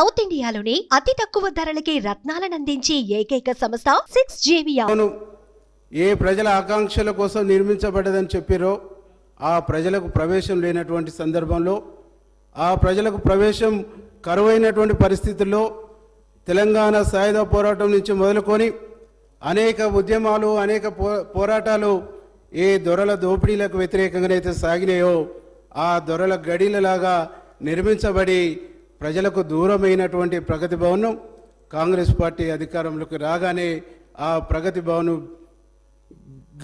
South ఇండియాలోని అతి తక్కువ ధరలకి రత్నాలనందించే ఏకైక సంస్థ సిక్స్ జేవియా అవును. ఏ ప్రజల ఆకాంక్షల కోసం నిర్మించబడ్డదని చెప్పారో ఆ ప్రజలకు ప్రవేశం లేనటువంటి సందర్భంలో ఆ ప్రజలకు ప్రవేశం కరువైనటువంటి పరిస్థితుల్లో తెలంగాణ సాయుధ పోరాటం నుంచి మొదలుకొని అనేక ఉద్యమాలు అనేక పో పోరాటాలు ఏ దొరల దోపిడీలకు వ్యతిరేకంగానైతే సాగినాయో ఆ దొరల గడీలలాగా నిర్మించబడి ప్రజలకు దూరమైనటువంటి ప్రగతి భవనం కాంగ్రెస్ పార్టీ అధికారంలోకి రాగానే ఆ ప్రగతి భవనం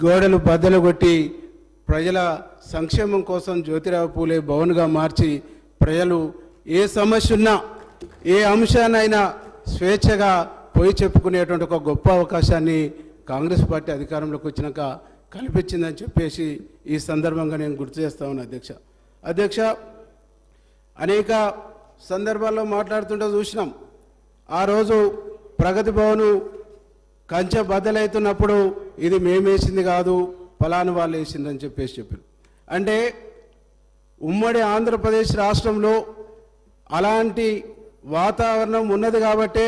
గోడలు బద్దలు కొట్టి ప్రజల సంక్షేమం కోసం జ్యోతిరావు పూలే భవన్గా మార్చి ప్రజలు ఏ సమస్య ఉన్నా ఏ అంశానైనా స్వేచ్ఛగా పోయి చెప్పుకునేటువంటి ఒక గొప్ప అవకాశాన్ని కాంగ్రెస్ పార్టీ అధికారంలోకి వచ్చినాక కల్పించిందని చెప్పేసి ఈ సందర్భంగా నేను గుర్తు చేస్తా ఉన్నా అధ్యక్ష. అధ్యక్ష అనేక సందర్భాల్లో మాట్లాడుతుంటే చూసినాం. ఆ రోజు ప్రగతి భవను కంచె బద్దలవుతున్నప్పుడు ఇది మేమేసింది కాదు ఫలాను వాళ్ళు వేసిందని చెప్పేసి చెప్పారు. అంటే ఉమ్మడి ఆంధ్రప్రదేశ్ రాష్ట్రంలో అలాంటి వాతావరణం ఉన్నది కాబట్టే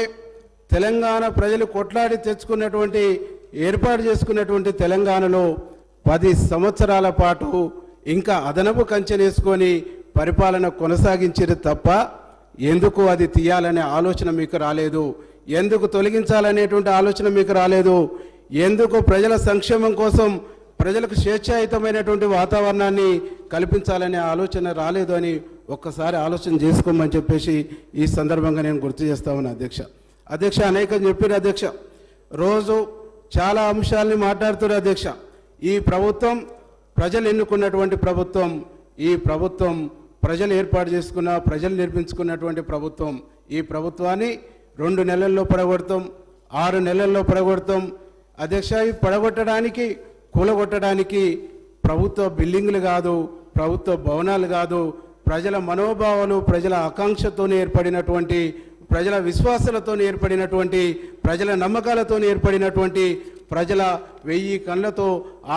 తెలంగాణ ప్రజలు కొట్లాడి తెచ్చుకున్నటువంటి ఏర్పాటు చేసుకున్నటువంటి తెలంగాణలో పది సంవత్సరాల పాటు ఇంకా అదనపు కంచెనేసుకొని పరిపాలన కొనసాగించారు తప్ప ఎందుకు అది తీయాలనే ఆలోచన మీకు రాలేదు? ఎందుకు తొలగించాలనేటువంటి ఆలోచన మీకు రాలేదు? ఎందుకు ప్రజల సంక్షేమం కోసం ప్రజలకు స్వేచ్ఛాయుతమైనటువంటి వాతావరణాన్ని కల్పించాలనే ఆలోచన రాలేదు అని ఒక్కసారి ఆలోచన చేసుకోమని చెప్పేసి ఈ సందర్భంగా నేను గుర్తు చేస్తా ఉన్నా అధ్యక్ష. అధ్యక్ష అనేకం చెప్పిన అధ్యక్ష. రోజు చాలా అంశాలని మాట్లాడుతున్న అధ్యక్ష. ఈ ప్రభుత్వం ప్రజలు ఎన్నుకున్నటువంటి ప్రభుత్వం ఈ ప్రభుత్వం ప్రజలు ఏర్పాటు చేసుకున్న ప్రజలు నిర్మించుకున్నటువంటి ప్రభుత్వం. ఈ ప్రభుత్వాన్ని రెండు నెలల్లో పడగొడతాం ఆరు నెలల్లో పడగొడతాం. అధ్యక్ష ఇవి పడగొట్టడానికి కూలగొట్టడానికి ప్రభుత్వ బిల్డింగ్లు కాదు ప్రభుత్వ భవనాలు కాదు ప్రజల మనోభావాలు ప్రజల ఆకాంక్షతో ఏర్పడినటువంటి ప్రజల విశ్వాసాలతో ఏర్పడినటువంటి ప్రజల నమ్మకాలతో ఏర్పడినటువంటి ప్రజల వెయ్యి కళ్ళతో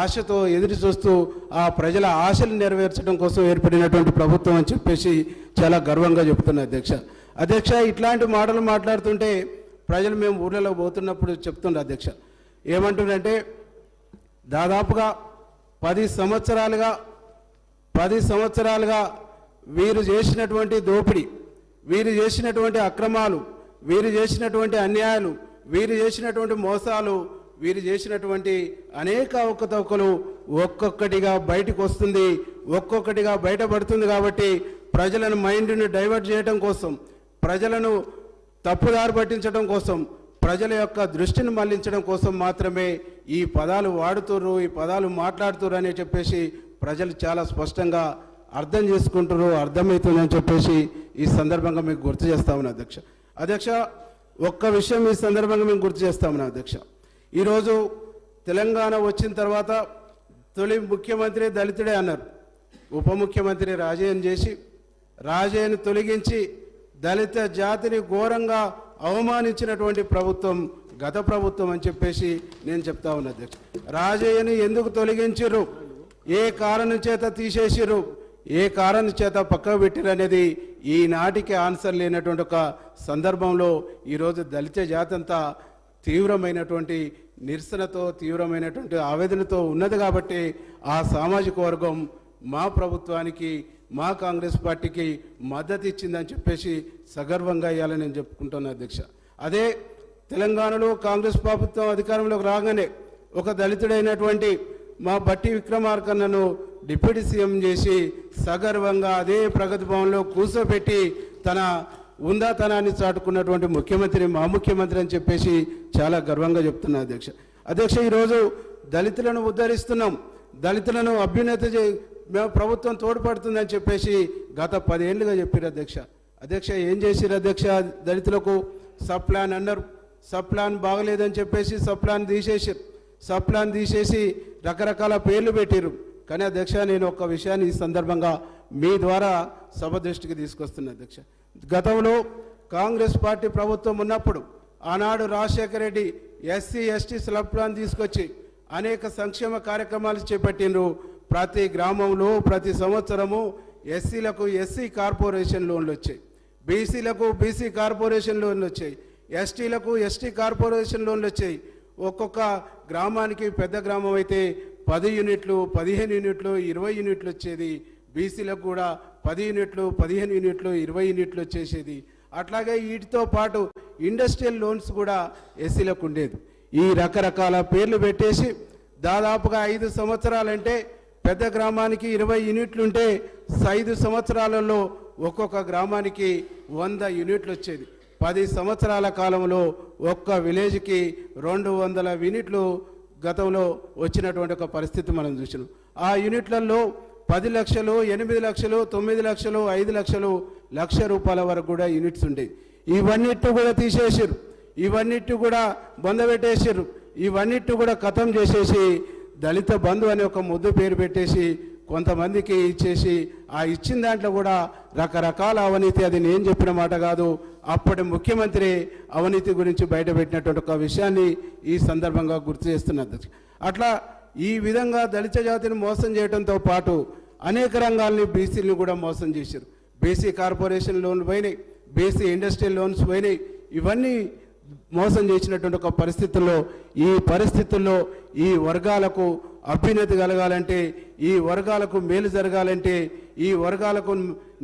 ఆశతో ఎదురు చూస్తూ ఆ ప్రజల ఆశలు నెరవేర్చడం కోసం ఏర్పడినటువంటి ప్రభుత్వం అని చెప్పేసి చాలా గర్వంగా చెప్తున్నా అధ్యక్ష. అధ్యక్ష ఇట్లాంటి మాటలు మాట్లాడుతుంటే ప్రజలు మేము ఊర్లలో పోతున్నప్పుడు చెప్తుండ్రు అధ్యక్ష. ఏమంటుండంటే దాదాపుగా పది సంవత్సరాలుగా పది సంవత్సరాలుగా వీరు చేసినటువంటి దోపిడీ వీరు చేసినటువంటి అక్రమాలు వీరు చేసినటువంటి అన్యాయాలు వీరు చేసినటువంటి మోసాలు వీరు చేసినటువంటి అనేక అవకతవకలు ఒక్కొక్కటిగా బయటకు వస్తుంది ఒక్కొక్కటిగా బయటపడుతుంది కాబట్టి ప్రజలను మైండ్ని డైవర్ట్ చేయడం కోసం ప్రజలను తప్పుదారి పట్టించడం కోసం ప్రజల యొక్క దృష్టిని మళ్ళించడం కోసం మాత్రమే ఈ పదాలు వాడుతుర్రు ఈ పదాలు మాట్లాడుతుర్రు అని చెప్పేసి ప్రజలు చాలా స్పష్టంగా అర్థం చేసుకుంటారు అర్థమవుతుందని చెప్పేసి ఈ సందర్భంగా మీకు గుర్తు చేస్తా ఉన్నా అధ్యక్ష. అధ్యక్ష ఒక్క విషయం ఈ సందర్భంగా మేము గుర్తు చేస్తా ఉన్నా అధ్యక్ష. ఈరోజు తెలంగాణ వచ్చిన తర్వాత తొలి ముఖ్యమంత్రి దళితుడే అన్నారు. ఉప ముఖ్యమంత్రి రాజయ్యను చేసి రాజయ్యను తొలగించి దళిత జాతిని ఘోరంగా అవమానించినటువంటి ప్రభుత్వం గత ప్రభుత్వం అని చెప్పేసి నేను చెప్తా ఉన్నా అధ్యక్ష. రాజయ్యని ఎందుకు తొలగించరు ఏ కారణం చేత తీసేసిరు ఏ కారణం చేత పక్కకు పెట్టిరు అనేది ఈనాటికి ఆన్సర్ లేనటువంటి ఒక సందర్భంలో ఈరోజు దళిత జాతి అంతా తీవ్రమైనటువంటి నిరసనతో తీవ్రమైనటువంటి ఆవేదనతో ఉన్నది కాబట్టి ఆ సామాజిక వర్గం మా ప్రభుత్వానికి మా కాంగ్రెస్ పార్టీకి మద్దతు ఇచ్చిందని చెప్పేసి సగర్వంగా ఇవ్వాలని నేను చెప్పుకుంటున్నా అధ్యక్ష. అదే తెలంగాణలో కాంగ్రెస్ ప్రభుత్వం అధికారంలోకి రాగానే ఒక దళితుడైనటువంటి మా బట్టి విక్రమార్కన్నను డిప్యూటీ సీఎం చేసి సగర్వంగా అదే ప్రగతి భవన్లో కూర్చోబెట్టి తన ఉందాతనాన్ని చాటుకున్నటువంటి ముఖ్యమంత్రి మా ముఖ్యమంత్రి అని చెప్పేసి చాలా గర్వంగా చెప్తున్నా అధ్యక్ష. అధ్యక్ష ఈరోజు దళితులను ఉద్ధరిస్తున్నాం. దళితులను అభ్యున్నత చే మేము ప్రభుత్వం తోడ్పడుతుందని చెప్పేసి గత పదేళ్ళుగా చెప్పారు అధ్యక్ష. అధ్యక్ష ఏం చేసిరు అధ్యక్ష దళితులకు? సబ్ ప్లాన్ అన్నారు. సబ్ ప్లాన్ బాగలేదని చెప్పేసి సబ్ ప్లాన్ తీసేసారు సబ్ ప్లాన్ తీసేసి రకరకాల పేర్లు పెట్టారు కానీ అధ్యక్ష నేను ఒక విషయాన్ని ఈ సందర్భంగా మీ ద్వారా సభ దృష్టికి తీసుకొస్తున్నా అధ్యక్ష. గతంలో కాంగ్రెస్ పార్టీ ప్రభుత్వం ఉన్నప్పుడు ఆనాడు Rajasekhara Reddy SC ST sub plan తీసుకొచ్చి అనేక సంక్షేమ కార్యక్రమాలు చేపట్టిండ్రు. ప్రతి గ్రామంలో ప్రతి సంవత్సరము ఎస్సీలకు ఎస్సీ కార్పొరేషన్ లోన్లు వచ్చాయి. బీసీలకు బీసీ కార్పొరేషన్ లోన్లు వచ్చాయి. ఎస్టీలకు ఎస్టీ కార్పొరేషన్ లోన్లు వచ్చాయి. ఒక్కొక్క గ్రామానికి పెద్ద గ్రామం అయితే పది యూనిట్లు పదిహేను యూనిట్లు ఇరవై యూనిట్లు వచ్చేది. బీసీలకు కూడా పది యూనిట్లు పదిహేను యూనిట్లు ఇరవై యూనిట్లు వచ్చేసేది అట్లాగే వీటితో పాటు ఇండస్ట్రియల్ లోన్స్ కూడా ఎస్సీలకు ఉండేది. ఈ రకరకాల పేర్లు పెట్టేసి దాదాపుగా ఐదు సంవత్సరాలంటే పెద్ద గ్రామానికి ఇరవై యూనిట్లు ఉంటే ఐదు సంవత్సరాలలో ఒక్కొక్క గ్రామానికి వంద యూనిట్లు వచ్చేది పది సంవత్సరాల కాలంలో ఒక్క విలేజ్కి రెండు వందల యూనిట్లు గతంలో వచ్చినటువంటి ఒక పరిస్థితి మనం చూసినాం. ఆ యూనిట్లలో పది లక్షలు ఎనిమిది లక్షలు తొమ్మిది లక్షలు ఐదు లక్షలు లక్ష రూపాయల వరకు కూడా యూనిట్స్ ఉండేవి ఇవన్నిటి కూడా తీసేసారు ఇవన్నిటి కూడా బొందబెట్టేసారు ఇవన్నిటి కూడా ఖతం చేసేసి దళిత బంధు అనే ఒక ముద్దు పేరు పెట్టేసి కొంతమందికి ఇచ్చేసి ఆ ఇచ్చిన దాంట్లో కూడా రకరకాల అవినీతి. అది నేను చెప్పిన మాట కాదు. అప్పటి ముఖ్యమంత్రి అవినీతి గురించి బయటపెట్టినటువంటి ఒక విషయాన్ని ఈ సందర్భంగా గుర్తు చేస్తున్నది అట్లా ఈ విధంగా దళిత జాతిని మోసం చేయడంతో పాటు అనేక రంగాల్ని బీసీలను కూడా మోసం చేశారు. బీసీ కార్పొరేషన్ లోన్లు పోయినాయి బీసీ ఇండస్ట్రియల్ లోన్స్ పోయినాయి. ఇవన్నీ మోసం చేసినటువంటి ఒక పరిస్థితుల్లో ఈ పరిస్థితుల్లో ఈ వర్గాలకు అభ్యున్నతి కలగాలంటే ఈ వర్గాలకు మేలు జరగాలంటే ఈ వర్గాలకు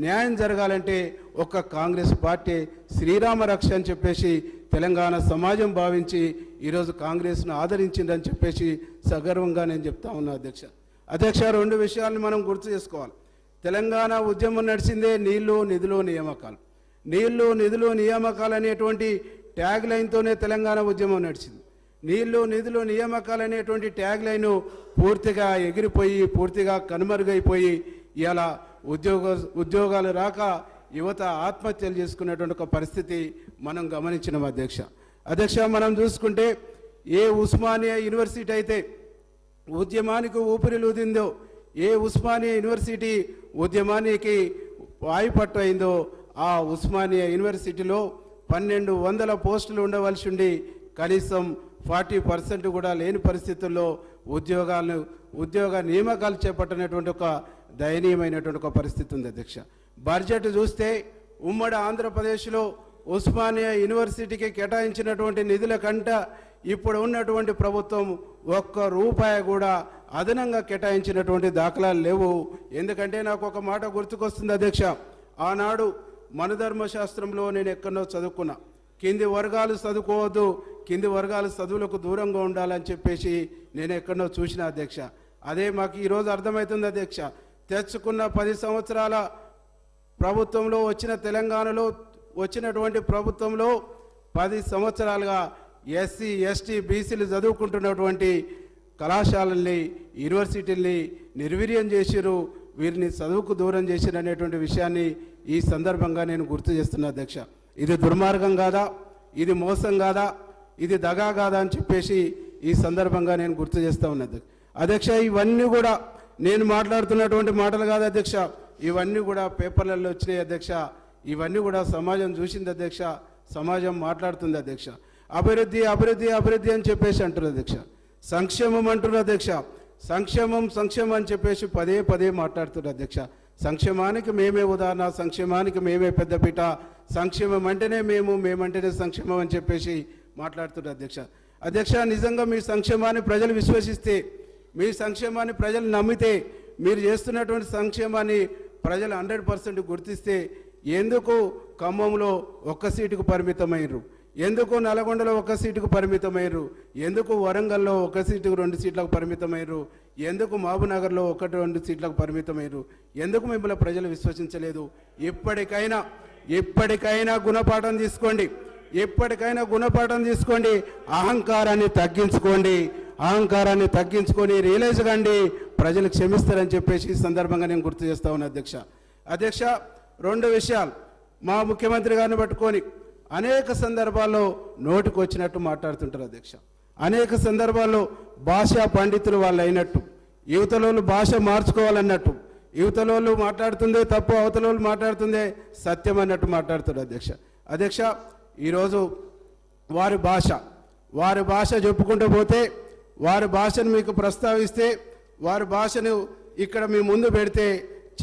న్యాయం జరగాలంటే ఒక కాంగ్రెస్ పార్టీ శ్రీరామ రక్ష అని చెప్పేసి తెలంగాణ సమాజం భావించి ఈరోజు కాంగ్రెస్ను ఆదరించిందని చెప్పేసి సగర్వంగా నేను చెప్తా ఉన్నా అధ్యక్ష. అధ్యక్ష రెండు విషయాలను మనం గుర్తు చేసుకోవాలి. తెలంగాణ ఉద్యమం నడిచిందే నీళ్ళు నిధులు నియామకాలు. నీళ్ళు నిధులు నియామకాలు అనేటువంటి ట్యాగ్ లైన్తోనే తెలంగాణ ఉద్యమం నడిచింది. నీళ్ళు నిధులు నియామకాలు అనేటువంటి ట్యాగ్ లైన్ పూర్తిగా ఎగిరిపోయి పూర్తిగా కనుమరుగైపోయి ఇలా ఉద్యోగ ఉద్యోగాలు రాక యువత ఆత్మహత్యలు చేసుకునేటువంటి ఒక పరిస్థితి మనం గమనించినాం అధ్యక్ష. అధ్యక్ష మనం చూసుకుంటే ఏ ఉస్మానియా యూనివర్సిటీ అయితే ఉద్యమానికి ఊపిరిలూదిందో ఏ ఉస్మానియా యూనివర్సిటీ ఉద్యమానికి వాయుపట్టు అయిందో ఆ ఉస్మానియా యూనివర్సిటీలో పన్నెండు వందల పోస్టులు ఉండవలసి ఉండి కనీసం ఫార్టీ పర్సెంట్ కూడా లేని పరిస్థితుల్లో ఉద్యోగాలను ఉద్యోగ నియామకాలు చేపట్టినటువంటి ఒక దయనీయమైనటువంటి ఒక పరిస్థితి ఉంది అధ్యక్ష. బడ్జెట్ చూస్తే ఉమ్మడి ఆంధ్రప్రదేశ్లో ఉస్మానియా యూనివర్సిటీకి కేటాయించినటువంటి నిధుల కంట ఇప్పుడు ఉన్నటువంటి ప్రభుత్వం ఒక్క రూపాయి కూడా అదనంగా కేటాయించినటువంటి దాఖలాలు లేవు. ఎందుకంటే నాకు ఒక మాట గుర్తుకొస్తుంది అధ్యక్ష. ఆనాడు మన శాస్త్రంలో నేను ఎక్కడో చదువుకున్నా. కింది వర్గాలు చదువుకోవద్దు కింది వర్గాలు చదువులకు దూరంగా ఉండాలని చెప్పేసి నేను ఎక్కడో చూసిన అధ్యక్ష. అదే మాకు ఈరోజు అర్థమవుతుంది అధ్యక్ష. తెచ్చుకున్న పది సంవత్సరాల ప్రభుత్వంలో వచ్చిన తెలంగాణలో వచ్చినటువంటి ప్రభుత్వంలో పది సంవత్సరాలుగా ఎస్సీ ఎస్టీ బీసీలు చదువుకుంటున్నటువంటి కళాశాలల్ని యూనివర్సిటీల్ని నిర్వీర్యం చేసిరు వీరిని చదువుకు దూరం చేసిరు అనేటువంటి విషయాన్ని ఈ సందర్భంగా నేను గుర్తు చేస్తున్నా అధ్యక్ష. ఇది దుర్మార్గం కాదా? ఇది మోసం కాదా? ఇది దగా కాదా అని చెప్పేసి ఈ సందర్భంగా నేను గుర్తు చేస్తా ఉన్నది అధ్యక్ష ఇవన్నీ కూడా నేను మాట్లాడుతున్నటువంటి మాటలు కాదు అధ్యక్ష. ఇవన్నీ కూడా పేపర్లలో వచ్చినాయి అధ్యక్ష. ఇవన్నీ కూడా సమాజం చూసింది అధ్యక్ష. సమాజం మాట్లాడుతుంది అధ్యక్ష. అభివృద్ధి అభివృద్ధి అభివృద్ధి అని చెప్పేసి అంటున్నారు అధ్యక్ష. సంక్షేమం అంటున్నారు అధ్యక్ష. సంక్షేమం సంక్షేమం అని చెప్పేసి పదే పదే మాట్లాడుతున్నారు అధ్యక్ష. సంక్షేమానికి మేమే ఉదాహరణ సంక్షేమానికి మేమే పెద్దపీట సంక్షేమం అంటేనే మేము మేమంటేనే సంక్షేమం అని చెప్పేసి మాట్లాడుతున్నారు అధ్యక్ష. అధ్యక్ష నిజంగా మీ సంక్షేమాన్ని ప్రజలు విశ్వసిస్తే మీ సంక్షేమాన్ని ప్రజలు నమ్మితే మీరు చేస్తున్నటువంటి సంక్షేమాన్ని ప్రజలు హండ్రెడ్ పర్సెంట్ గుర్తిస్తే ఎందుకు ఖమ్మంలో ఒక్క సీటుకు పరిమితమైనరు ఎందుకు నల్గొండలో ఒక సీటుకు పరిమితమయ్యారు? ఎందుకు వరంగల్లో ఒక సీటుకు రెండు సీట్లకు పరిమితమయ్యారు? ఎందుకు మహబూబ్నగర్లో ఒకటి రెండు సీట్లకు పరిమితమయ్యారు? ఎందుకు మిమ్మల్ని ప్రజలు విశ్వసించలేదు? ఇప్పటికైనా ఇప్పటికైనా గుణపాఠం తీసుకోండి. ఎప్పటికైనా గుణపాఠం తీసుకోండి. అహంకారాన్ని తగ్గించుకోండి. అహంకారాన్ని తగ్గించుకొని రియలైజ్ కండి. ప్రజలు క్షమిస్తారని చెప్పేసి ఈ సందర్భంగా నేను గుర్తు చేస్తా ఉన్నా అధ్యక్ష. అధ్యక్ష రెండు విషయాలు మా ముఖ్యమంత్రి గారిని పట్టుకొని అనేక సందర్భాల్లో నోటికి వచ్చినట్టు మాట్లాడుతుంటారు అధ్యక్ష. అనేక సందర్భాల్లో భాషా పండితులు వాళ్ళు అయినట్టు యువతలోళ్ళు భాష మార్చుకోవాలన్నట్టు యువతలోళ్ళు మాట్లాడుతుందే తప్పు అవతలోళ్ళు మాట్లాడుతుందే సత్యం అన్నట్టు మాట్లాడుతాడు అధ్యక్ష. అధ్యక్ష ఈరోజు వారి భాష వారి భాష చెప్పుకుంటూ పోతే వారి భాషను మీకు ప్రస్తావిస్తే వారి భాషను ఇక్కడ మీ ముందు పెడితే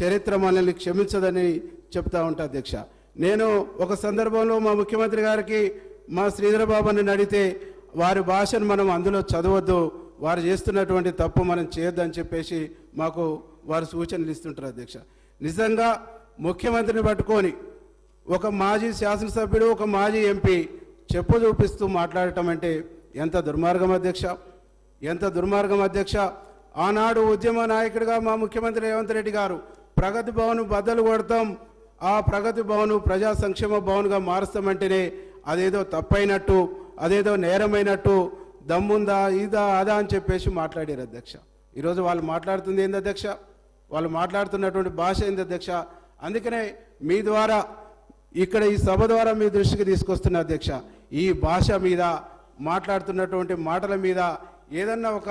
చరిత్ర మనల్ని క్షమించదని చెప్తా ఉంటా అధ్యక్ష. నేను ఒక సందర్భంలో మా ముఖ్యమంత్రి గారికి మా శ్రీధర బాబుని అడిగితే వారి భాషను మనం అందులో చదవద్దు వారు చేస్తున్నటువంటి తప్పు మనం చేయొద్దని చెప్పేసి మాకు వారు సూచనలు ఇస్తుంటారు అధ్యక్ష. నిజంగా ముఖ్యమంత్రిని పట్టుకొని ఒక మాజీ శాసనసభ్యుడు ఒక మాజీ ఎంపీ చెప్పు చూపిస్తూ మాట్లాడటం అంటే ఎంత దుర్మార్గం అధ్యక్ష? ఎంత దుర్మార్గం అధ్యక్ష? ఆనాడు ఉద్యమ నాయకుడిగా మా ముఖ్యమంత్రి రేవంత్ రెడ్డి గారు ప్రగతి భవన్ బద్దలు కొడతాం ఆ ప్రగతి భవన్ ప్రజా సంక్షేమ భవన్గా మారుస్తామంటేనే అదేదో తప్పైనట్టు అదేదో నేరమైనట్టు దమ్ముందా ఇదా అదా అని చెప్పేసి మాట్లాడారు అధ్యక్ష. ఈరోజు వాళ్ళు మాట్లాడుతుంది ఏంది అధ్యక్ష? వాళ్ళు మాట్లాడుతున్నటువంటి భాష ఏంది అధ్యక్ష? అందుకనే మీ ద్వారా ఇక్కడ ఈ సభ ద్వారా మీ దృష్టికి తీసుకొస్తున్న అధ్యక్ష ఈ భాష మీద మాట్లాడుతున్నటువంటి మాటల మీద ఏదన్నా ఒక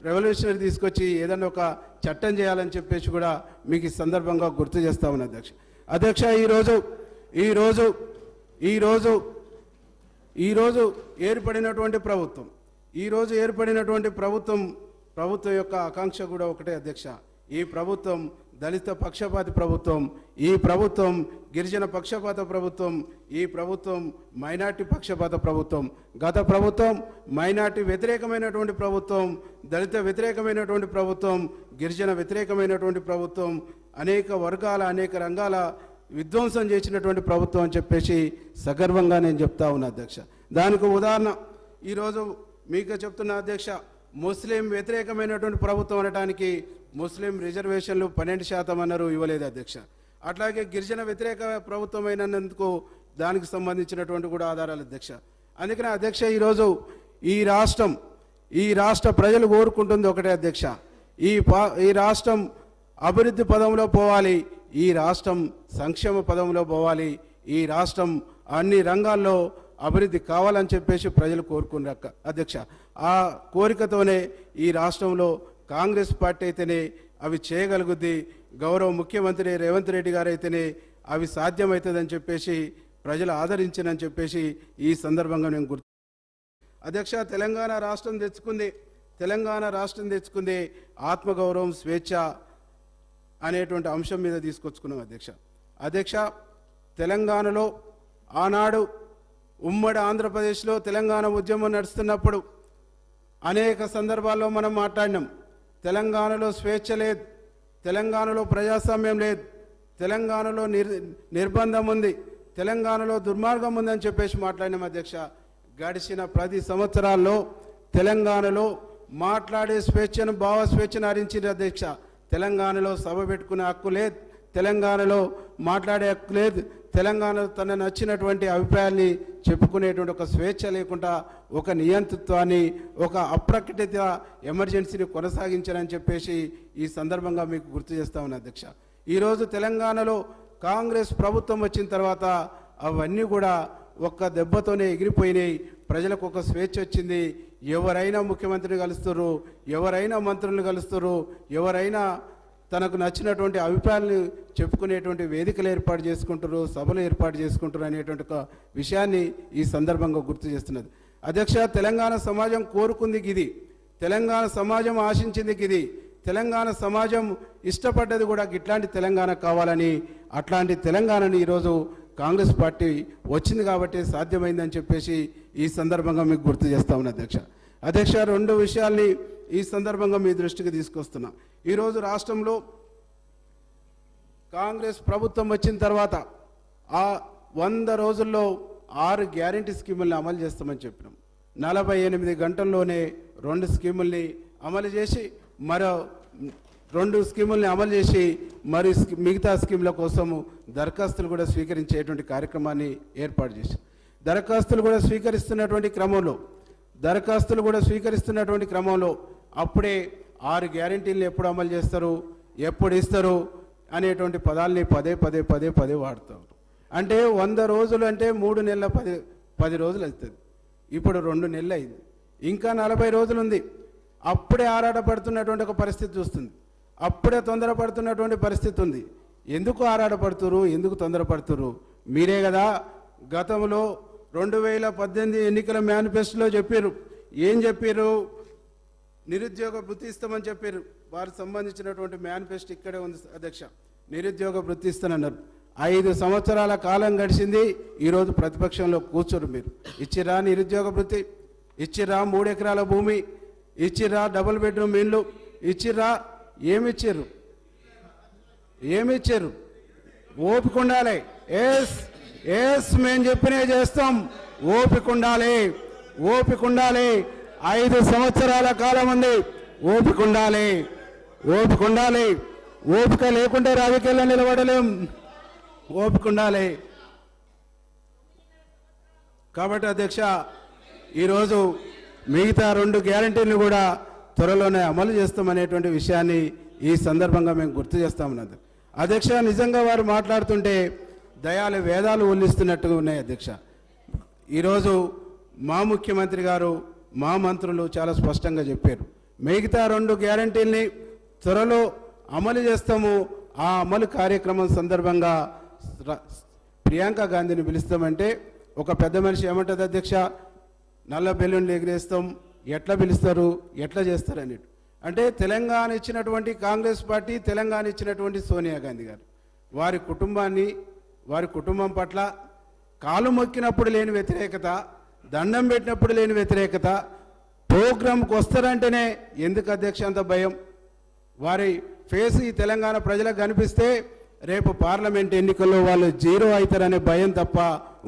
రెవల్యూషనరీ తీసుకొచ్చి ఏదన్నా ఒక చట్టం చేయాలని చెప్పేసి కూడా మీకు ఈ సందర్భంగా గుర్తు చేస్తా ఉన్నా అధ్యక్ష. అధ్యక్ష ఈరోజు ఈరోజు ఈరోజు ఈరోజు ఏర్పడినటువంటి ప్రభుత్వం ఈరోజు ఏర్పడినటువంటి ప్రభుత్వం ప్రభుత్వం యొక్క ఆకాంక్ష కూడా ఒకటే అధ్యక్ష. ఈ ప్రభుత్వం దళిత పక్షపాత ప్రభుత్వం ఈ ప్రభుత్వం గిరిజన పక్షపాత ప్రభుత్వం ఈ ప్రభుత్వం మైనార్టీ పక్షపాత ప్రభుత్వం. గత ప్రభుత్వం మైనార్టీ వ్యతిరేకమైనటువంటి ప్రభుత్వం దళిత వ్యతిరేకమైనటువంటి ప్రభుత్వం గిరిజన వ్యతిరేకమైనటువంటి ప్రభుత్వం అనేక వర్గాల అనేక రంగాల విధ్వంసం చేసినటువంటి ప్రభుత్వం అని చెప్పేసి సగర్వంగా నేను చెప్తా ఉన్నా అధ్యక్ష. దానికి ఉదాహరణ ఈరోజు మీకు చెప్తున్న అధ్యక్ష ముస్లిం వ్యతిరేకమైనటువంటి ప్రభుత్వం అనడానికి ముస్లిం రిజర్వేషన్లు పన్నెండు శాతం అన్నారు ఇవ్వలేదు అధ్యక్ష. అట్లాగే గిరిజన వ్యతిరేక ప్రభుత్వం అయినందుకు దానికి సంబంధించినటువంటి కూడా ఆధారాలు అధ్యక్ష. అందుకనే అధ్యక్ష ఈరోజు ఈ రాష్ట్రం ఈ రాష్ట్ర ప్రజలు కోరుకుంటుంది ఒకటే అధ్యక్ష. ఈ ఈ రాష్ట్రం అభివృద్ధి పదంలో పోవాలి ఈ రాష్ట్రం సంక్షేమ పదంలో పోవాలి ఈ రాష్ట్రం అన్ని రంగాల్లో అభివృద్ధి కావాలని చెప్పేసి ప్రజలు కోరుకున్నారు అధ్యక్ష ఆ కోరికతోనే ఈ రాష్ట్రంలో కాంగ్రెస్ పార్టీ అయితేనే అవి చేయగలుగుద్ది గౌరవ ముఖ్యమంత్రి రేవంత్ రెడ్డి గారు అయితేనే అవి సాధ్యమవుతుందని చెప్పేసి ప్రజలు ఆదరించినని చెప్పేసి ఈ సందర్భంగా నేను గుర్తు అధ్యక్ష తెలంగాణ రాష్ట్రం తెచ్చుకుంది తెలంగాణ రాష్ట్రం తెచ్చుకుంది ఆత్మగౌరవం స్వేచ్ఛ అనేటువంటి అంశం మీద తీసుకొచ్చుకున్నాం అధ్యక్ష. అధ్యక్ష తెలంగాణలో ఆనాడు ఉమ్మడి ఆంధ్రప్రదేశ్లో తెలంగాణ ఉద్యమం నడుస్తున్నప్పుడు అనేక సందర్భాల్లో మనం మాట్లాడినాం. తెలంగాణలో స్వేచ్ఛ లేదు తెలంగాణలో ప్రజాస్వామ్యం లేదు తెలంగాణలో నిర్ నిర్బంధం ఉంది తెలంగాణలో దుర్మార్గం ఉందని చెప్పేసి మాట్లాడినాం అధ్యక్ష. గడిచిన ప్రతి సంవత్సరాల్లో తెలంగాణలో మాట్లాడే స్వేచ్ఛను భావ స్వేచ్ఛను హరించిన అధ్యక్ష. తెలంగాణలో సభ పెట్టుకునే హక్కు లేదు తెలంగాణలో మాట్లాడే హక్కు లేదు తెలంగాణ తన నచ్చినటువంటి అభిప్రాయాన్ని చెప్పుకునేటువంటి ఒక స్వేచ్ఛ లేకుండా ఒక నియంతృత్వాన్ని ఒక అప్రకటిత ఎమర్జెన్సీని కొనసాగించారని చెప్పేసి ఈ సందర్భంగా మీకు గుర్తు చేస్తా ఉన్నా అధ్యక్ష. ఈరోజు తెలంగాణలో కాంగ్రెస్ ప్రభుత్వం వచ్చిన తర్వాత అవన్నీ కూడా ఒక్క దెబ్బతోనే ఎగిరిపోయినాయి. ప్రజలకు ఒక స్వేచ్ఛ వచ్చింది. ఎవరైనా ముఖ్యమంత్రిని కలుస్తారు ఎవరైనా మంత్రులను కలుస్తారు ఎవరైనా తనకు నచ్చినటువంటి అభిప్రాయాలను చెప్పుకునేటువంటి వేదికలు ఏర్పాటు చేసుకుంటారు సభలు ఏర్పాటు చేసుకుంటారు అనేటువంటి ఒక విషయాన్ని ఈ సందర్భంగా గుర్తు చేస్తున్నది. అధ్యక్ష తెలంగాణ సమాజం కోరుకుంది ఇది తెలంగాణ సమాజం ఆశించింది ఇది తెలంగాణ సమాజం ఇష్టపడ్డది కూడా ఇట్లాంటి తెలంగాణ కావాలని అట్లాంటి తెలంగాణని ఈరోజు కాంగ్రెస్ పార్టీ వచ్చింది కాబట్టి సాధ్యమైందని చెప్పేసి ఈ సందర్భంగా మీకు గుర్తు చేస్తా ఉన్నా అధ్యక్ష. అధ్యక్ష రెండు విషయాల్ని ఈ సందర్భంగా మీ దృష్టికి తీసుకొస్తున్నా. ఈరోజు రాష్ట్రంలో కాంగ్రెస్ ప్రభుత్వం వచ్చిన తర్వాత ఆ వంద రోజుల్లో ఆరు గ్యారంటీ స్కీముల్ని అమలు చేస్తామని చెప్పినాం. నలభై ఎనిమిది గంటల్లోనే రెండు స్కీముల్ని అమలు చేసి మరో రెండు స్కీముల్ని అమలు చేసి మరి స్కీ- మిగతా స్కీముల కోసము దరఖాస్తులు కూడా స్వీకరించేటువంటి కార్యక్రమాన్ని ఏర్పాటు చేసి దరఖాస్తులు కూడా స్వీకరిస్తున్నటువంటి క్రమంలో దరఖాస్తులు కూడా స్వీకరిస్తున్నటువంటి క్రమంలో అప్పుడే ఆరు గ్యారంటీలను ఎప్పుడు అమలు చేస్తారు ఎప్పుడు ఇస్తారు అనేటువంటి పదాల్ని పదే పదే పదే పదే వాడతారు అంటే వంద రోజులు అంటే మూడు నెలల పది పది రోజులు అవుతుంది. ఇప్పుడు రెండు నెలలు అయింది. ఇంకా నలభై రోజులు ఉంది. అప్పుడే ఆరాటపడుతున్నటువంటి ఒక పరిస్థితి చూస్తుంది. అప్పుడే తొందరపడుతున్నటువంటి పరిస్థితి ఉంది. ఎందుకు ఆరాటపడుతురు ఎందుకు తొందరపడుతురు మీరే కదా గతంలో రెండు వేల పద్దెనిమిది ఎన్నికల మేనిఫెస్టోలో చెప్పారు ఏం చెప్పారు నిరుద్యోగ వృత్తి ఇస్తామని చెప్పారు. వారికి సంబంధించినటువంటి మేనిఫెస్టో ఇక్కడే ఉంది అధ్యక్ష. నిరుద్యోగ వృత్తి ఇస్తానన్నారు. ఐదు సంవత్సరాల కాలం గడిచింది ఈరోజు ప్రతిపక్షంలో కూర్చోరు మీరు. ఇచ్చిరా నిరుద్యోగ వృత్తి ఇచ్చిరా మూడు ఎకరాల భూమి ఇచ్చిరా డబుల్ బెడ్రూమ్ ఇండ్లు ఇచ్చిరా ఏమిచ్చారు? ఏమిచ్చారు? ఓపిక ఉండాలి. ఎస్ ఎస్ మేము చెప్పినే చేస్తాం. ఓపిక ఉండాలి. ఓపిక ఉండాలి. ఐదు సంవత్సరాల కాలం ఉంది. ఓపిక ఉండాలి. ఓపిక ఉండాలి. ఓపిక లేకుంటే రాజకీయాల్లో నిలబడలేం. ఓపిక ఉండాలి. కాబట్టి అధ్యక్ష ఈరోజు మిగతా రెండు గ్యారంటీలు కూడా త్వరలోనే అమలు చేస్తామనేటువంటి విషయాన్ని ఈ సందర్భంగా మేము గుర్తు చేస్తామన్నది అధ్యక్ష నిజంగా వారు మాట్లాడుతుంటే దయాలు వేదాలు ఉల్లిస్తున్నట్టుగా ఉన్నాయి అధ్యక్ష. ఈరోజు మా ముఖ్యమంత్రి గారు మా మంత్రులు చాలా స్పష్టంగా చెప్పారు. మిగతా రెండు గ్యారంటీల్ని త్వరలో అమలు చేస్తాము. ఆ అమలు కార్యక్రమం సందర్భంగా ప్రియాంక గాంధీని పిలుస్తామంటే ఒక పెద్ద మనిషి ఏమంటుంది అధ్యక్ష? నల్ల బెలూన్లు ఎగిరేస్తాం ఎట్లా పిలుస్తారు? ఎట్లా చేస్తారు అన్నట్టు అంటే తెలంగాణ ఇచ్చినటువంటి కాంగ్రెస్ పార్టీ తెలంగాణ ఇచ్చినటువంటి సోనియా గాంధీ గారు. వారి కుటుంబాన్ని వారి కుటుంబం పట్ల కాలు మొక్కినప్పుడు లేని వ్యతిరేకత దండం పెట్టినప్పుడు లేని వ్యతిరేకత. ప్రోగ్రాంకి వస్తారంటేనే ఎందుకు అధ్యక్ష అంత భయం? వారి ఫేస్ ఈ తెలంగాణ ప్రజలకు కనిపిస్తే రేపు పార్లమెంట్ ఎన్నికల్లో వాళ్ళు జీరో అవుతారనే భయం తప్ప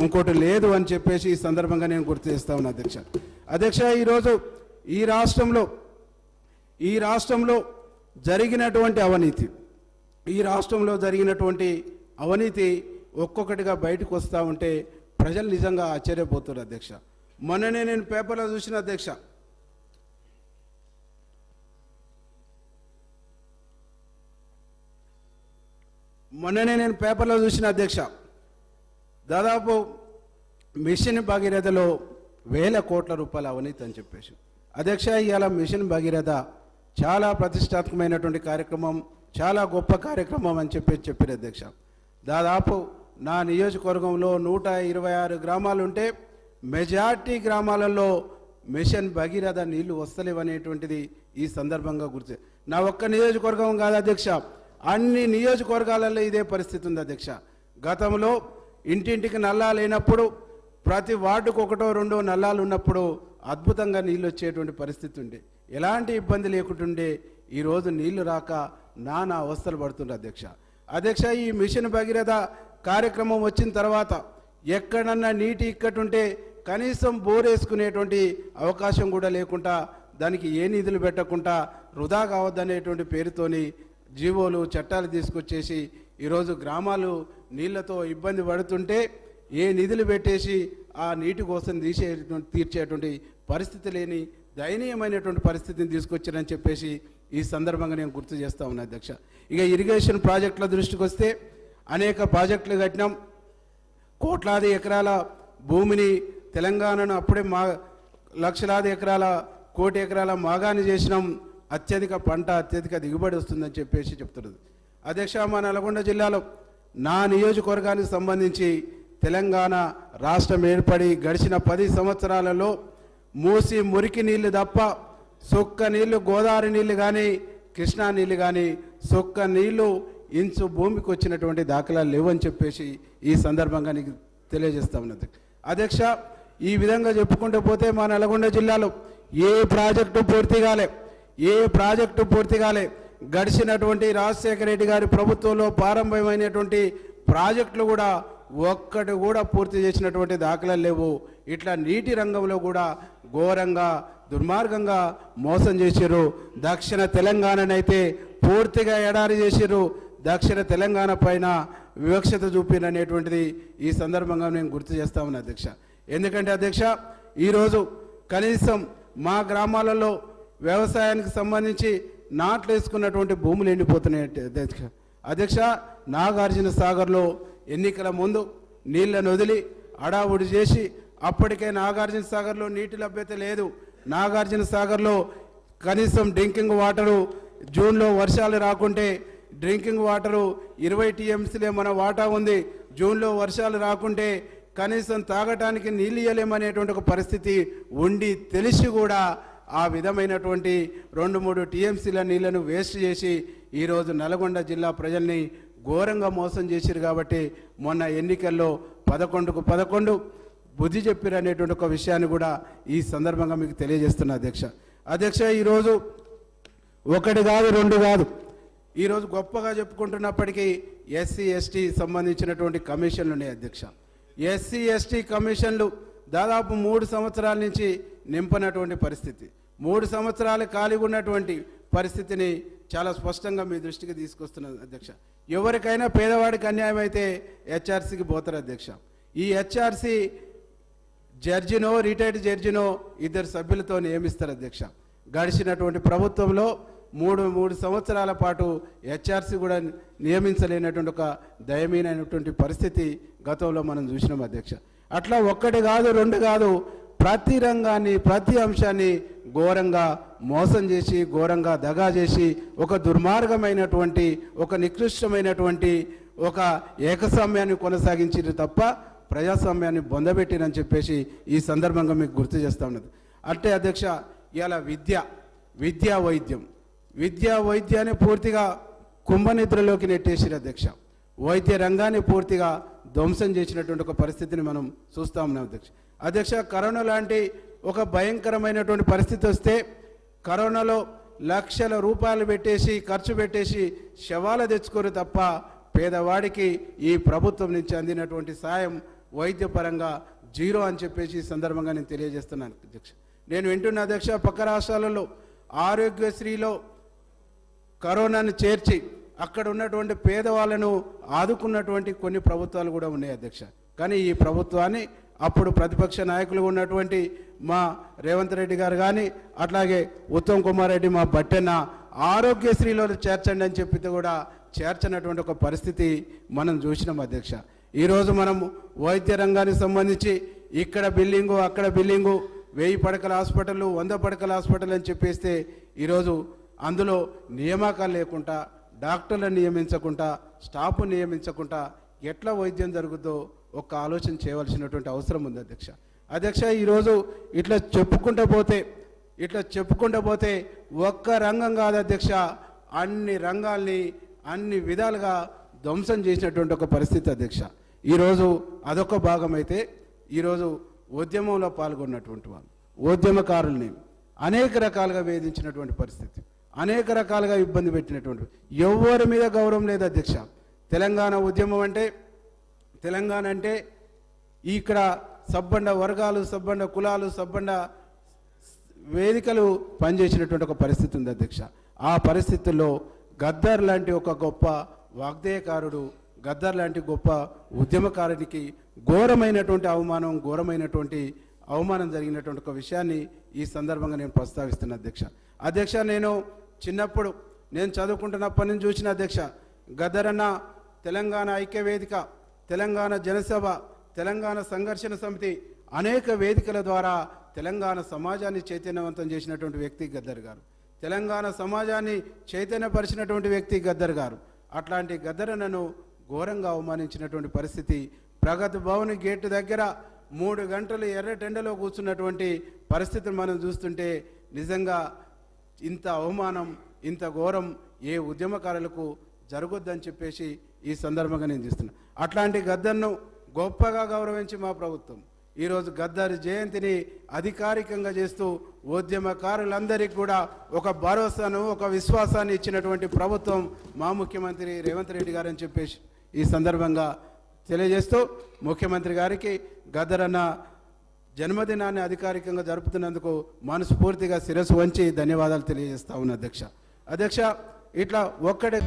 ఇంకోటి లేదు అని చెప్పేసి ఈ సందర్భంగా నేను గుర్తు చేస్తా ఉన్నా అధ్యక్ష. అధ్యక్ష ఈరోజు ఈ రాష్ట్రంలో ఈ రాష్ట్రంలో జరిగినటువంటి అవినీతి ఈ రాష్ట్రంలో జరిగినటువంటి అవినీతి ఒక్కొక్కటిగా బయటకు వస్తూ ఉంటే ప్రజలు నిజంగా ఆశ్చర్యపోతున్నారు అధ్యక్ష. మొన్ననే నేను పేపర్లో చూసిన అధ్యక్ష. మొన్ననే నేను పేపర్లో చూసిన అధ్యక్ష. దాదాపు మిషన్ భగీరథలో వేల కోట్ల రూపాయల అవినీతి అని చెప్పేసి. అధ్యక్ష ఇవాళ మిషన్ భగీరథ చాలా ప్రతిష్టాత్మకమైనటువంటి కార్యక్రమం చాలా గొప్ప కార్యక్రమం అని చెప్పి చెప్పారు అధ్యక్ష. దాదాపు నా నియోజకవర్గంలో నూట ఇరవై ఆరు గ్రామాలు ఉంటే మెజార్టీ గ్రామాలలో మిషన్ భగీరథ నీళ్ళు వస్తలేవనేటువంటిది ఈ సందర్భంగా గుర్తు నా ఒక్క నియోజకవర్గం కాదు అధ్యక్ష. అన్ని నియోజకవర్గాలలో ఇదే పరిస్థితి ఉంది అధ్యక్ష. గతంలో ఇంటింటికి నల్లా లేనప్పుడు ప్రతి వార్డుకు ఒకటో రెండో నల్లాలు ఉన్నప్పుడు అద్భుతంగా నీళ్ళు వచ్చేటువంటి పరిస్థితి ఉండే. ఎలాంటి ఇబ్బంది లేకుంటుండే ఈరోజు నీళ్ళు రాక నానా అవస్థలు పడుతుండే అధ్యక్ష. అధ్యక్ష ఈ మిషన్ భగీరథ కార్యక్రమం వచ్చిన తర్వాత ఎక్కడన్నా నీటి ఇక్కటుంటే కనీసం బోర్ వేసుకునేటువంటి అవకాశం కూడా లేకుండా దానికి ఏ నిధులు పెట్టకుండా వృధా కావద్దనేటువంటి పేరుతోని జీవోలు చట్టాలు తీసుకొచ్చేసి ఈరోజు గ్రామాలు నీళ్ళతో ఇబ్బంది పడుతుంటే ఏ నిధులు పెట్టేసి ఆ నీటి కోసం తీసే తీర్చేటువంటి పరిస్థితి లేని దయనీయమైనటువంటి పరిస్థితిని తీసుకొచ్చారని చెప్పేసి ఈ సందర్భంగా నేను గుర్తు చేస్తా ఉన్నా అధ్యక్ష. ఇక ఇరిగేషన్ ప్రాజెక్టుల దృష్టికి వస్తే అనేక ప్రాజెక్టులు కట్టినాం. కోట్లాది ఎకరాల భూమిని తెలంగాణను అప్పుడే మా లక్షలాది ఎకరాల కోటి ఎకరాల మాగాని చేసినాం. అత్యధిక పంట అత్యధిక దిగుబడి వస్తుందని చెప్పేసి చెప్తున్నది. అధ్యక్ష మా నల్గొండ జిల్లాలో నా నియోజకవర్గానికి సంబంధించి తెలంగాణ రాష్ట్రం ఏర్పడి గడిచిన పది సంవత్సరాలలో మూసి మురికి నీళ్ళు తప్ప సొక్క నీళ్ళు గోదావరి నీళ్ళు కానీ కృష్ణా నీళ్ళు కానీ సొక్క నీళ్ళు ఇంచు భూమికి వచ్చినటువంటి దాఖలాలు లేవని చెప్పేసి ఈ సందర్భంగా నీకు తెలియజేస్తా ఉన్నది అధ్యక్ష ఈ విధంగా చెప్పుకుంటూ పోతే మా నల్గొండ జిల్లాలో ఏ ప్రాజెక్టు పూర్తి కాలే ఏ ప్రాజెక్టు పూర్తి కాలే గడిచినటువంటి రాజశేఖర రెడ్డి గారి ప్రభుత్వంలో ప్రారంభమైనటువంటి ప్రాజెక్టులు కూడా ఒక్కటి కూడా పూర్తి చేసినటువంటి దాఖలాలు లేవు. ఇట్లా నీటి రంగంలో కూడా ఘోరంగా దుర్మార్గంగా మోసం చేశారు దక్షిణ తెలంగాణనైతే పూర్తిగా ఎడారి చేశారు దక్షిణ తెలంగాణ పైన వివక్షత చూపిననేటువంటిది ఈ సందర్భంగా నేను గుర్తు చేస్తా ఉన్నా అధ్యక్ష. ఎందుకంటే అధ్యక్ష ఈరోజు కనీసం మా గ్రామాలలో వ్యవసాయానికి సంబంధించి నాట్లు వేసుకున్నటువంటి భూములు ఎండిపోతున్నాయి అధ్యక్ష. అధ్యక్ష నాగార్జున సాగర్లో ఎన్నికల ముందు నీళ్ళను వదిలి అడావుడి చేసి అప్పటికే నాగార్జున సాగర్లో నీటి లభ్యత లేదు. నాగార్జున సాగర్లో కనీసం డ్రింకింగ్ వాటరు జూన్లో వర్షాలు రాకుంటే డ్రింకింగ్ వాటరు ఇరవై టీఎంసీలే మన వాటా ఉంది. జూన్లో వర్షాలు రాకుంటే కనీసం తాగటానికి నీళ్ళు ఇవ్వలేమనేటువంటి ఒక పరిస్థితి ఉండి తెలిసి కూడా ఆ విధమైనటువంటి రెండు మూడు టీఎంసీల నీళ్ళను వేస్ట్ చేసి ఈరోజు నల్గొండ జిల్లా ప్రజల్ని ఘోరంగా మోసం చేసిరు కాబట్టి మొన్న ఎన్నికల్లో పదకొండుకు పదకొండు బుద్ధి చెప్పిరు అనేటువంటి ఒక విషయాన్ని కూడా ఈ సందర్భంగా మీకు తెలియజేస్తున్నా అధ్యక్ష. అధ్యక్ష ఈరోజు ఒకటి కాదు రెండు కాదు. ఈరోజు గొప్పగా చెప్పుకుంటున్నప్పటికీ ఎస్సీ ఎస్టీ సంబంధించినటువంటి కమిషన్లు ఉన్నాయి అధ్యక్ష. ఎస్సీ ఎస్టీ కమిషన్లు దాదాపు మూడు సంవత్సరాల నుంచి నింపనటువంటి పరిస్థితి. మూడు సంవత్సరాలు ఖాళీగా ఉన్నటువంటి పరిస్థితిని చాలా స్పష్టంగా మీ దృష్టికి తీసుకొస్తున్నది అధ్యక్ష. ఎవరికైనా పేదవాడికి అన్యాయం అయితే హెచ్ఆర్సీకి పోతారు అధ్యక్ష. ఈ హెచ్ఆర్సీ జడ్జినో రిటైర్డ్ జడ్జినో ఇద్దరు సభ్యులతో నియమిస్తారు అధ్యక్ష. గడిచినటువంటి ప్రభుత్వంలో మూడు మూడు సంవత్సరాల పాటు హెచ్ఆర్సీ కూడా నియమించలేనటువంటి ఒక దయమీనైనటువంటి పరిస్థితి గతంలో మనం చూసినాం అధ్యక్ష. అట్లా ఒక్కటి కాదు రెండు కాదు ప్రతి రంగాన్ని ప్రతి అంశాన్ని ఘోరంగా మోసం చేసి ఘోరంగా దగా చేసి ఒక దుర్మార్గమైనటువంటి ఒక నికృష్టమైనటువంటి ఒక ఏకస్వామ్యాన్ని కొనసాగించింది తప్ప ప్రజాస్వామ్యాన్ని బొందబెట్టినని చెప్పేసి ఈ సందర్భంగా మీకు గుర్తు చేస్తా ఉన్నది. అంటే అధ్యక్ష ఇలా విద్య విద్యా వైద్యం. విద్యా వైద్యాన్ని పూర్తిగా కుంభనిద్రలోకి నెట్టేసిరు అధ్యక్ష. వైద్య రంగాన్ని పూర్తిగా ధ్వంసం చేసినటువంటి ఒక పరిస్థితిని మనం చూస్తా ఉన్నాం అధ్యక్ష. అధ్యక్ష కరోనా లాంటి ఒక భయంకరమైనటువంటి పరిస్థితి వస్తే కరోనాలో లక్షల రూపాయలు పెట్టేసి ఖర్చు పెట్టేసి శవాలు తెచ్చుకోరు తప్ప పేదవాడికి ఈ ప్రభుత్వం నుంచి అందినటువంటి సాయం వైద్యపరంగా జీరో అని చెప్పేసి ఈ సందర్భంగా నేను తెలియజేస్తున్నాను అధ్యక్ష. నేను వింటున్న అధ్యక్ష పక్క రాష్ట్రాలలో ఆరోగ్యశ్రీలో కరోనాను చేర్చి అక్కడ ఉన్నటువంటి పేదవాళ్ళను ఆదుకున్నటువంటి కొన్ని ప్రభుత్వాలు కూడా ఉన్నాయి అధ్యక్ష. కానీ ఈ ప్రభుత్వాన్ని అప్పుడు ప్రతిపక్ష నాయకులు ఉన్నటువంటి మా రేవంత్ రెడ్డి గారు కానీ అట్లాగే ఉత్తమ్ కుమార్ రెడ్డి మా బట్టెన్న ఆరోగ్యశ్రీలో చేర్చండి అని చెప్పితే కూడా చేర్చనటువంటి ఒక పరిస్థితి మనం చూసినాం అధ్యక్ష. ఈరోజు మనం వైద్య రంగానికి సంబంధించి ఇక్కడ బిల్డింగు అక్కడ బిల్డింగు వెయ్యి పడకల హాస్పిటల్ వంద పడకల హాస్పిటల్ అని చెప్పేస్తే ఈరోజు అందులో నియామకాలు లేకుండా డాక్టర్లను నియమించకుండా స్టాఫ్ నియమించకుండా ఎట్లా వైద్యం జరుగుద్దో ఒక్క ఆలోచన చేయవలసినటువంటి అవసరం ఉంది అధ్యక్ష. అధ్యక్ష ఈరోజు ఇట్లా చెప్పుకుంటూ పోతే ఇట్లా చెప్పుకుంటూ పోతే ఒక్క రంగం కాదు అధ్యక్ష అన్ని రంగాల్ని అన్ని విధాలుగా ధ్వంసం చేసినటువంటి ఒక పరిస్థితి అధ్యక్ష. ఈరోజు అదొక భాగం అయితే ఈరోజు ఉద్యమంలో పాల్గొన్నటువంటి వాళ్ళు ఉద్యమకారుల్ని అనేక రకాలుగా వేధించినటువంటి పరిస్థితి. అనేక రకాలుగా ఇబ్బంది పెట్టినటువంటి ఎవరి మీద గౌరవం లేదు అధ్యక్ష. తెలంగాణ ఉద్యమం అంటే తెలంగాణ అంటే ఇక్కడ సబ్బండ వర్గాలు సబ్బండ కులాలు సబ్బండ వేదికలు పనిచేసినటువంటి ఒక పరిస్థితి ఉంది అధ్యక్ష. ఆ పరిస్థితుల్లో గద్దర్ లాంటి ఒక గొప్ప వాగ్దేయకారుడు గద్దర్ లాంటి గొప్ప ఉద్యమకారునికి ఘోరమైనటువంటి అవమానం ఘోరమైనటువంటి అవమానం జరిగినటువంటి ఒక విషయాన్ని ఈ సందర్భంగా నేను ప్రస్తావిస్తున్నా అధ్యక్ష. అధ్యక్ష నేను చిన్నప్పుడు నేను చదువుకుంటున్నప్పటి నుంచి చూసిన అధ్యక్ష గదరన్న తెలంగాణ ఐక్య వేదిక తెలంగాణ జనసభ తెలంగాణ సంఘర్షణ సమితి అనేక వేదికల ద్వారా తెలంగాణ సమాజాన్ని చైతన్యవంతం చేసినటువంటి వ్యక్తి గద్దర్ గారు. తెలంగాణ సమాజాన్ని చైతన్యపరిచినటువంటి వ్యక్తి గద్దర్ గారు. అట్లాంటి గద్దరనను ఘోరంగా అవమానించినటువంటి పరిస్థితి ప్రగతి భవన్ గేటు దగ్గర మూడు గంటలు ఎర్రటెండలో కూర్చున్నటువంటి పరిస్థితిని మనం చూస్తుంటే నిజంగా ఇంత అవమానం ఇంత ఘోరం ఏ ఉద్యమకారులకు జరగొద్దని చెప్పేసి ఈ సందర్భంగా నేను చూస్తున్నా. అట్లాంటి గద్దర్ను గొప్పగా గౌరవించి మా ప్రభుత్వం. ఈరోజు గద్దర్ జయంతిని అధికారికంగా చేస్తూ ఉద్యమకారులందరికీ కూడా ఒక భరోసాను ఒక విశ్వాసాన్ని ఇచ్చినటువంటి ప్రభుత్వం మా ముఖ్యమంత్రి రేవంత్ రెడ్డి గారని చెప్పేసి ఈ సందర్భంగా తెలియజేస్తూ ముఖ్యమంత్రి గారికి గద్దరన్న జన్మదినాన్ని అధికారికంగా జరుపుతున్నందుకు మనస్ఫూర్తిగా శిరస్సు వంచి ధన్యవాదాలు తెలియజేస్తా ఉన్నా అధ్యక్ష. అధ్యక్ష ఇట్లా ఒక్కడే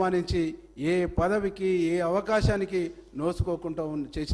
అవమానించి ఏ పదవికి ఏ అవకాశానికి నోసుకోకుండా చేసి చేసిన